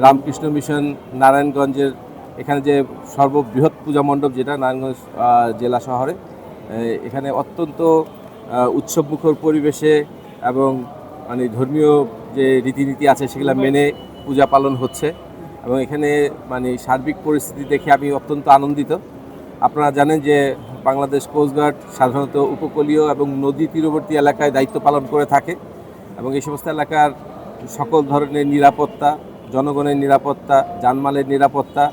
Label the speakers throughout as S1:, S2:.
S1: Ramakrishna mission নারায়ণগঞ্জের এখানে যে সর্ববৃহৎ পূজা মণ্ডপ যেটা নারায়ণগঞ্জ জেলা শহরে এখানে অত্যন্ত উৎসবমুখর পরিবেশে এবং মানে ধর্মীয় যে রীতিনীতি আছে সেগুলো মেনে পূজা পালন হচ্ছে এবং এখানে মানে সার্বিক পরিস্থিতি দেখে আমি অত্যন্ত আনন্দিত। আপনারা জানেন যে বাংলাদেশ কোস্টগার্ড সাধারণত উপকূলীয় এবং নদী তীরবর্তী এলাকায় দায়িত্ব পালন করে থাকে এবং এই সমস্ত এলাকার সকল ধরনের নিরাপত্তা জনগণের নিরাপত্তা জানমালের নিরাপত্তা,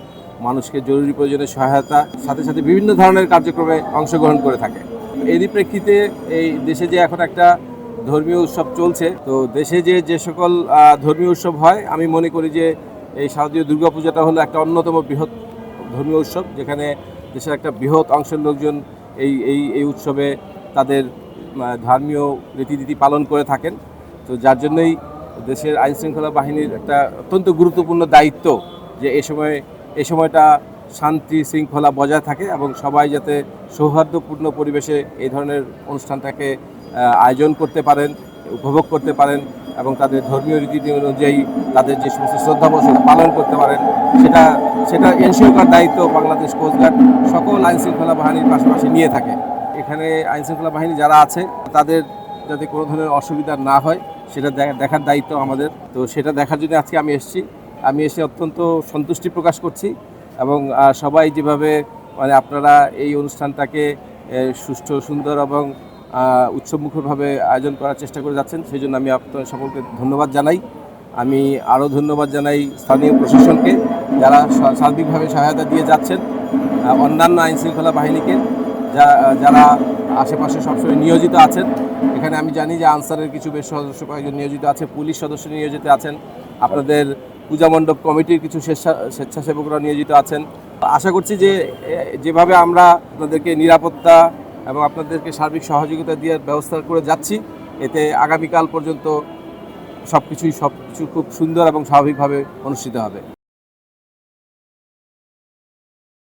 S1: মানুষকে জরুরি প্রয়োজনে সহায়তা, সাথে সাথে বিভিন্ন ধরনের কার্যক্রমে অংশগ্রহণ করে থাকে। এরই প্রেক্ষিতে এই দেশে যে এখন একটা ধর্মীয় উৎসব চলছে, তো দেশে যে যে সকল ধর্মীয় উৎসব হয়, আমি মনে করি যে এই শারদীয় দুর্গাপূজাটা হলো একটা অন্যতম বৃহৎ ধর্মীয় উৎসব, যেখানে দেশের একটা বৃহৎ অংশের লোকজন এই এই এই উৎসবে তাদের ধর্মীয় রীতিনীতি পালন করে থাকেন। তো যার জন্যই দেশের আইন শৃঙ্খলা বাহিনীর একটা অত্যন্ত গুরুত্বপূর্ণ দায়িত্ব যে এ সময়, এ সময়টা শান্তি শৃঙ্খলা বজায় থাকে এবং সবাই যাতে সৌহার্দ্যপূর্ণ পরিবেশে এই ধরনের অনুষ্ঠানটাকে আয়োজন করতে পারেন, উপভোগ করতে পারেন এবং তাদের ধর্মীয় রীতি অনুযায়ী তাদের যে সমস্ত শ্রদ্ধাবোধ সেটা পালন করতে পারেন। সেটা সেটা এনশিওর করার দায়িত্ব বাংলাদেশ কোস্টগার্ড সকল আইন শৃঙ্খলা বাহিনীর পাশাপাশি নিয়ে থাকে। এখানে আইন শৃঙ্খলা বাহিনী যারা আছে, তাদের যাতে কোনো ধরনের অসুবিধা না হয় সেটা দেখা- দেখার দায়িত্ব আমাদের। তো সেটা দেখার জন্য আজকে আমি এসেছি। আমি এসে অত্যন্ত সন্তুষ্টি প্রকাশ করছি এবং সবাই যেভাবে মানে আপনারা এই অনুষ্ঠানটাকে সুষ্ঠু, সুন্দর এবং উৎসবমুখরভাবে আয়োজন করার চেষ্টা করে যাচ্ছেন সেই জন্য আমি আপনার সকলকে ধন্যবাদ জানাই। আমি আরও ধন্যবাদ জানাই স্থানীয় প্রশাসনকে, যারা সার্বিকভাবে সহায়তা দিয়ে যাচ্ছেন অন্যান্য আইন শৃঙ্খলা বাহিনীকে, যা যারা আশেপাশে সবসময় নিয়োজিত আছেন। এখানে আমি জানি যে আনসারের কিছু বেশ সদস্য কয়েকজন নিয়োজিত আছে, পুলিশ সদস্য নিয়োজিত আছেন। আপনাদের পূজা মণ্ডপ কমিটির কিছু স্বেচ্ছা স্বেচ্ছাসেবকরা নিয়োজিত আছেন। আশা করছি যে যেভাবে আমরা আপনাদেরকে নিরাপত্তা এবং আপনাদেরকে সার্বিক সহযোগিতা দেওয়ার ব্যবস্থা করে যাচ্ছি, এতে আগামীকাল পর্যন্ত সব কিছুই সব কিছু খুব সুন্দর এবং স্বাভাবিকভাবে অনুষ্ঠিত হবে।